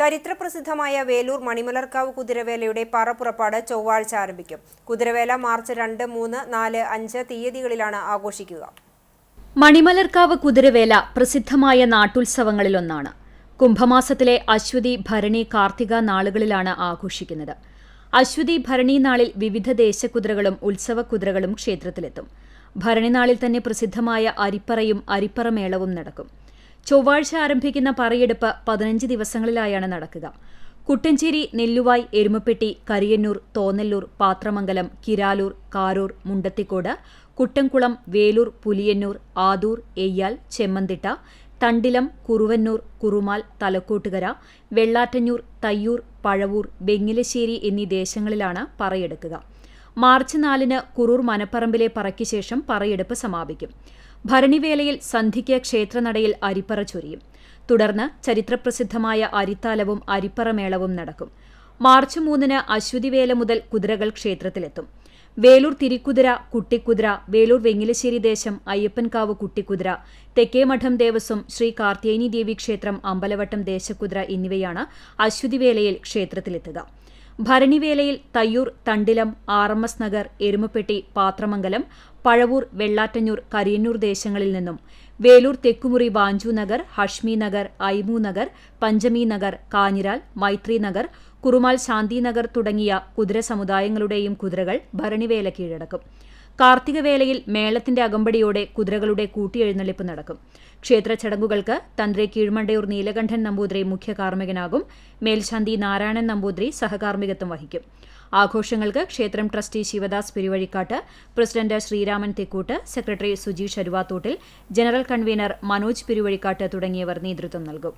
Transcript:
ചരിത്രപ്രസിദ്ധമായ വേലൂർ മണിമലർക്കാവ് കുതിരവേലയുടെ പറപ്പുറപ്പാട് ചൊവ്വാഴ്ച ആരംഭിക്കും. കുതിരവേല മാർച്ച് രണ്ട് മൂന്ന് നാല് അഞ്ച് തീയതികളിലാണ് ആഘോഷിക്കുക. മണിമലർക്കാവ് കുതിരവേല പ്രസിദ്ധമായ നാട്ടുത്സവങ്ങളിലൊന്നാണ്. കുംഭമാസത്തിലെ അശ്വതി ഭരണി കാർത്തിക നാളുകളിലാണ് ആഘോഷിക്കുന്നത്. അശ്വതി ഭരണി നാളിൽ വിവിധ ദേശക്കുതിരകളും ഉത്സവക്കുതിരകളും ക്ഷേത്രത്തിലെത്തും. ഭരണി നാളിൽ തന്നെ പ്രസിദ്ധമായ അരിപ്പറയും അരിപ്പറമേളവും നടക്കും. ചൊവ്വാഴ്ച ആരംഭിക്കുന്ന പറയെടുപ്പ് പതിനഞ്ച് ദിവസങ്ങളിലായാണ് നടക്കുക. കുട്ടഞ്ചേരി നെല്ലുവായ് എരുമപ്പെട്ടി കരിയന്നൂർ തോന്നല്ലൂർ പാത്രമംഗലം കിരാലൂർ കാരൂർ മുണ്ടത്തിക്കോട് കുട്ടംകുളം വേലൂർ പുലിയന്നൂർ ആദൂർ എയ്യാൽ ചെമ്മന്തിട്ട തണ്ടിലം കുറുവന്നൂർ കുറുമാൽ തലക്കോട്ടുകര വെള്ളാറ്റഞ്ഞൂർ തയ്യൂർ പഴവൂർ വെങ്ങിലശ്ശേരി എന്നീ ദേശങ്ങളിലാണ് പറയെടുക്കുക. മാർച്ച് നാലിന് കുറൂർ മനപ്പറമ്പിലെ പറയ്ക്ക് ശേഷം പറയെടുപ്പ് സമാപിക്കും. ഭരണിവേലയിൽ സന്ധിക്ക് ക്ഷേത്രനടയിൽ അരിപ്പറ ചൊരിയും. തുടർന്ന് ചരിത്രപ്രസിദ്ധമായ അരിത്താലവും അരിപ്പറമേളവും നടക്കും. മാർച്ച് മൂന്നിന് അശ്വതിവേല മുതൽ കുതിരകൾ ക്ഷേത്രത്തിലെത്തും. വേലൂർ തിരിക്കുതിര കുട്ടിക്കുതിര വേലൂർ വെങ്ങിലശ്ശേരി ദേശം അയ്യപ്പൻകാവ് കുട്ടിക്കുതിര തെക്കേമഠം ദേവസ്വം ശ്രീ കാർത്യേനി ദേവി ക്ഷേത്രം അമ്പലവട്ടം ദേശക്കുതിര എന്നിവയാണ് അശ്വതിവേലയിൽ ക്ഷേത്രത്തിലെത്തുക. ഭരണിവേലയിൽ Thayyur Thandilam R M S Nagar Erumapetty Pathramangalam Pazhavur Vellattanjur Kariyannur ദേശങ്ങളിൽ നിന്നും വേലൂർ തെക്കുമുറി വാഞ്ചു നഗർ ഹഷ്മി നഗർ ഐമു നഗർ പഞ്ചമി നഗർ കാഞ്ഞിരാൽ മൈത്രി നഗർ കുറുമാൽ ശാന്തി നഗർ തുടങ്ങിയ കുതിര സമുദായങ്ങളുടെയും കുതിരകൾ ഭരണിവേല കീഴടക്കും. കാർത്തികവേലയിൽ മേളത്തിന്റെ അകമ്പടിയോടെ കുതിരകളുടെ കൂട്ടിയെഴുന്നള്ളിപ്പ് നടക്കും. ക്ഷേത്ര ചടങ്ങുകൾക്ക് തന്ത്രി കീഴ്മണ്ടയൂർ നീലകണ്ഠൻ നമ്പൂതിരി മുഖ്യ കാർമ്മികനാകും. മേൽശാന്തി നാരായണൻ നമ്പൂതിരി സഹകാർമ്മികത്വം വഹിക്കും. ആഘോഷങ്ങൾക്ക് ക്ഷേത്രം trustee Sivadas Peruvazhikkat president Sreeraman Thekkoot secretary Sujeesh Aruvathottil general convener Manoj Peruvazhikkat തുടങ്ങിയവർ നേതൃത്വം നൽകും.